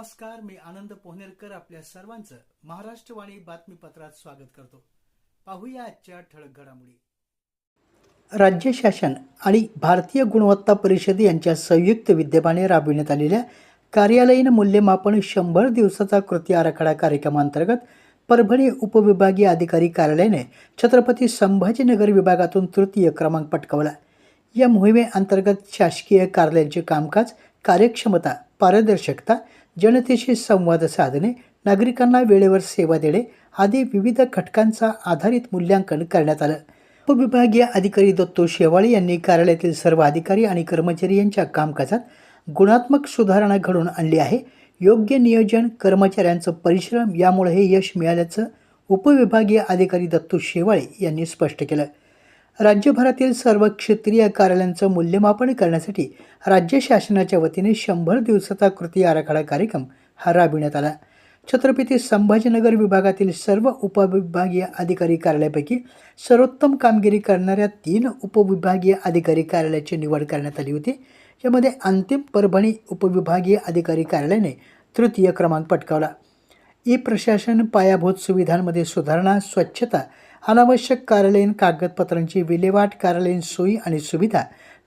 नमस्कार मी आनंद पोहनेरकर आपल्या सर्वांचं महाराष्ट्रवाणी बातमीपत्रात स्वागत करतो. पाहूया आजच्या ठळक घडामोडी. राज्य शासन आणि भारतीय गुणवत्ता परिषद यांच्या संयुक्त विद्यमाने राबविण्यात आलेल्या कार्यालयीन मूल्यमापन शंभर दिवसाचा कृती आराखडा कार्यक्रमांतर्गत परभणी उपविभागीय अधिकारी कार्यालयाने छत्रपती संभाजीनगर विभागातून तृतीय क्रमांक पटकावला. या मोहिमेअंतर्गत शासकीय कार्यालयांचे कामकाज कार्यक्षमता पारदर्शकता जनतेशी संवाद साधणे नागरिकांना वेळेवर सेवा देणे आदी विविध घटकांचा आधारित मूल्यांकन करण्यात आलं. उपविभागीय अधिकारी दत्तो शेवाळे यांनी कार्यालयातील सर्व अधिकारी आणि कर्मचारी यांच्या कामकाजात गुणात्मक सुधारणा घडून आणली आहे. योग्य नियोजन कर्मचाऱ्यांचं परिश्रम यामुळे हे यश मिळाल्याचं उपविभागीय अधिकारी दत्तू शेवाळे यांनी स्पष्ट केलं. राज्यभरातील सर्व क्षेत्रीय कार्यालयांचं मूल्यमापन करण्यासाठी राज्य शासनाच्या वतीने शंभर दिवसाचा कृती आराखडा कार्यक्रम हा राबविण्यात आला. छत्रपती संभाजीनगर विभागातील सर्व उपविभागीय अधिकारी कार्यालयापैकी सर्वोत्तम कामगिरी करणाऱ्या तीन उपविभागीय अधिकारी कार्यालयाची निवड करण्यात आली होती. यामध्ये अंतिम परभणी उपविभागीय अधिकारी कार्यालयाने तृतीय क्रमांक पटकावला. ई प्रशासन पायाभूत सुविधांमध्ये सुधारणा स्वच्छता अनावश्यक कार्यालयीन कागदपत्रांची विल्हेवाट कार्यालयीन सोयी आणि सुविधा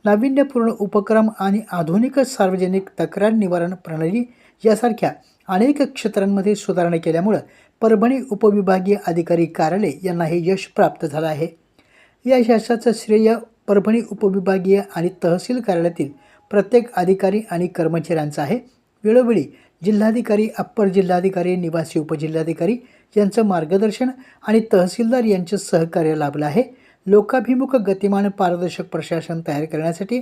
नाविन्यपूर्ण उपक्रम आणि आधुनिक सार्वजनिक तक्रार निवारण प्रणाली यासारख्या अनेक क्षेत्रांमध्ये सुधारणा केल्यामुळं परभणी उपविभागीय अधिकारी कार्यालय यांना हे यश प्राप्त झालं आहे. या यशाचं श्रेय परभणी उपविभागीय आणि तहसील कार्यालयातील प्रत्येक अधिकारी आणि कर्मचाऱ्यांचं आहे. वेळोवेळी जिल्हाधिकारी अप्पर जिल्हाधिकारी निवासी उपजिल्हाधिकारी यांचं मार्गदर्शन आणि तहसीलदार यांचे सहकार्य लाभलं आहे. लोकाभिमुख गतिमान पारदर्शक प्रशासन तयार करण्यासाठी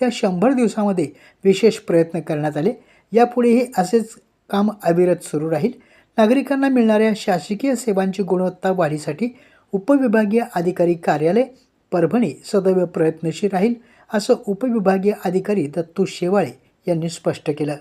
त्या शंभर दिवसामध्ये विशेष प्रयत्न करण्यात आले. यापुढेही असेच काम अविरत सुरू राहील. नागरिकांना मिळणाऱ्या शासकीय सेवांची गुणवत्ता वाढीसाठी उपविभागीय अधिकारी कार्यालय परभणी सदैव प्रयत्नशील राहील असं उपविभागीय अधिकारी दत्तू शेवाळे यांनी स्पष्ट केलं.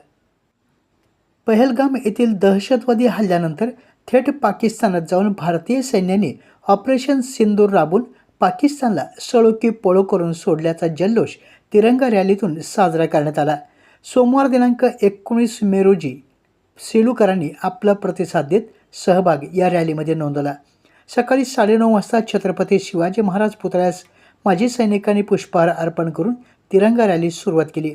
पहलगाम येथील दहशतवादी हल्ल्यानंतर थेट पाकिस्तानात जाऊन भारतीय सैन्याने ऑपरेशन सिंदूर राबून पाकिस्तानला सळोकी पळो करून सोडल्याचा जल्लोष तिरंगा रॅलीतून साजरा करण्यात आला. सोमवार दिनांक एकोणीस मे रोजी सेलूकरांनी आपला प्रतिसाद देत सहभाग या रॅलीमध्ये नोंदवला. सकाळी साडेनऊ वाजता छत्रपती शिवाजी महाराज पुतळ्यास माजी सैनिकांनी पुष्पहार अर्पण करून तिरंगा रॅली सुरुवात केली.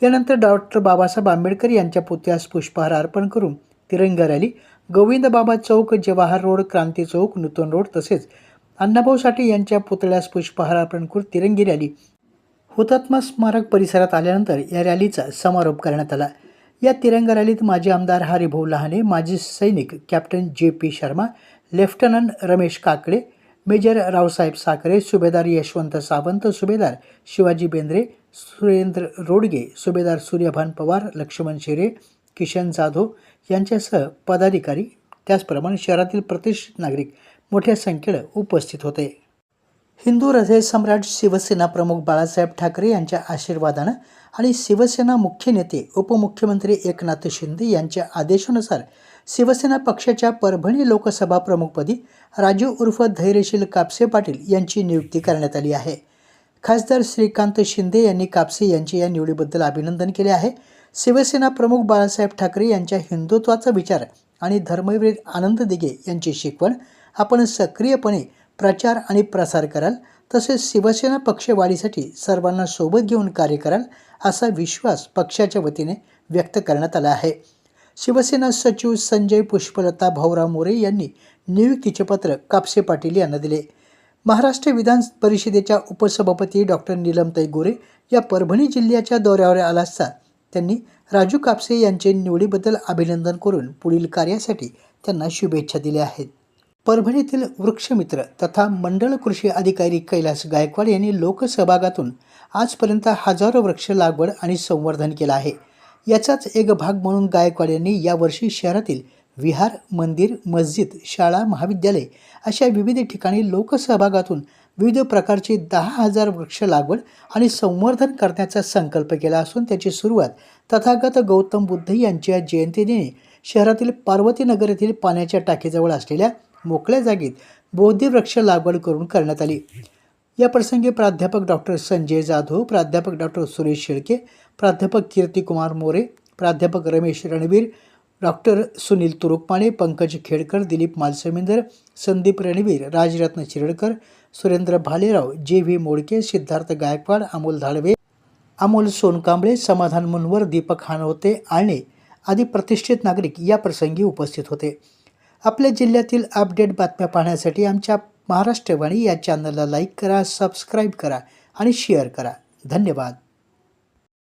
त्यानंतर डॉक्टर बाबासाहेब आंबेडकर यांच्या पुतळ्यास पुष्पहार अर्पण करून Tiranga rally Govind Baba Chowk Jawahar road Kranti Chowk Nutan road तसेच अण्णाभाऊ साठे यांच्या पुतळ्यास पुष्पहार अर्पण करून तिरंगी रॅली. हुतात्मा स्मारक परिसरात आल्यानंतर या रॅलीचा समारोप करण्यात आला. या तिरंगा रॅलीत माजी आमदार हरिभाऊ लहाने माजी सैनिक captain J P Sharma lieutenant Ramesh Kakade major Raosaheb Sakhare Subedar Yashwant Sawant Subedar Shivaji Bendre Surendra Rodge Subedar Suryabhan Pawar Laxman Shire Kishan Jadhav यांच्यासह पदाधिकारी त्याचप्रमाणे शहरातील प्रतिष्ठित नागरिक मोठ्या संख्येनं उपस्थित होते. हिंदू हृदय सम्राट शिवसेना प्रमुख बाळासाहेब ठाकरे यांच्या आशीर्वादानं आणि शिवसेना मुख्य नेते उपमुख्यमंत्री एकनाथ शिंदे यांच्या आदेशानुसार शिवसेना पक्षाच्या परभणी लोकसभा प्रमुखपदी राजू उर्फ धैर्यशील कापसे पाटील यांची नियुक्ती करण्यात आली आहे. खासदार श्रीकांत शिंदे यांनी कापसे यांचे या निवडीबद्दल अभिनंदन केले आहे. शिवसेना प्रमुख बाळासाहेब ठाकरे यांच्या हिंदुत्वाचा विचार आणि धर्मवीर आनंद दिघे यांची शिकवण आपण सक्रियपणे प्रचार आणि प्रसार कराल तसेच शिवसेना पक्षवाढीसाठी सर्वांना सोबत घेऊन कार्य कराल असा विश्वास पक्षाच्या वतीने व्यक्त करण्यात आला आहे. शिवसेना सचिव संजय पुष्पलता भाऊराव मोरे यांनी नियुक्तीचे पत्र कापसे पाटील यांना दिले. महाराष्ट्र विधान परिषदेच्या उपसभापती डॉक्टर नीलमताई गोरे या परभणी जिल्ह्याच्या दौऱ्यावर आला असता त्यांनी राजू कापसे यांचे निवडीबद्दल अभिनंदन करून पुढील कार्यासाठी त्यांना शुभेच्छा दिल्या आहेत. परभणीतील वृक्षमित्र तथा मंडळ कृषी अधिकारी कैलास गायकवाड यांनी लोकसहभागातून आजपर्यंत हजारो वृक्ष लागवड आणि संवर्धन केलं आहे. याचाच एक भाग म्हणून गायकवाड यांनी यावर्षी शहरातील विहार मंदिर मस्जिद शाळा महाविद्यालय अशा विविध ठिकाणी लोकसहभागातून विविध प्रकारची दहा हजार वृक्ष लागवड आणि संवर्धन करण्याचा संकल्प केला असून त्याची सुरुवात तथागत गौतम बुद्ध यांच्या जयंतीदिनी शहरातील पार्वतीनगर येथील पाण्याच्या टाकीजवळ असलेल्या मोकळ्या जागेत बोधी वृक्ष लागवड करून करण्यात आली. या प्रसंगी प्राध्यापक डॉक्टर संजय जाधव प्राध्यापक डॉक्टर सुरेश शेळके प्राध्यापक कीर्तिकुमार मोरे प्राध्यापक Ramesh Ranveer doctor Sunil Turukpane Pankaj Khedkar Dilip Malsamindar Sandeep Ranveer Rajratna Shiradkar Surendra Bhalerao J V Modke Siddharth Gaikwad Amol Dhadve Amol Sonkamble Samadhan Munwar Deepak हानवते आणि आदी प्रतिष्ठित नागरिक या प्रसंगी उपस्थित होते. आपल्या जिल्ह्यातील अपडेट बातम्या पाहण्यासाठी आमच्या महाराष्ट्रवाणी या चॅनलला लाईक करा सबस्क्राईब करा आणि शेअर करा. धन्यवाद.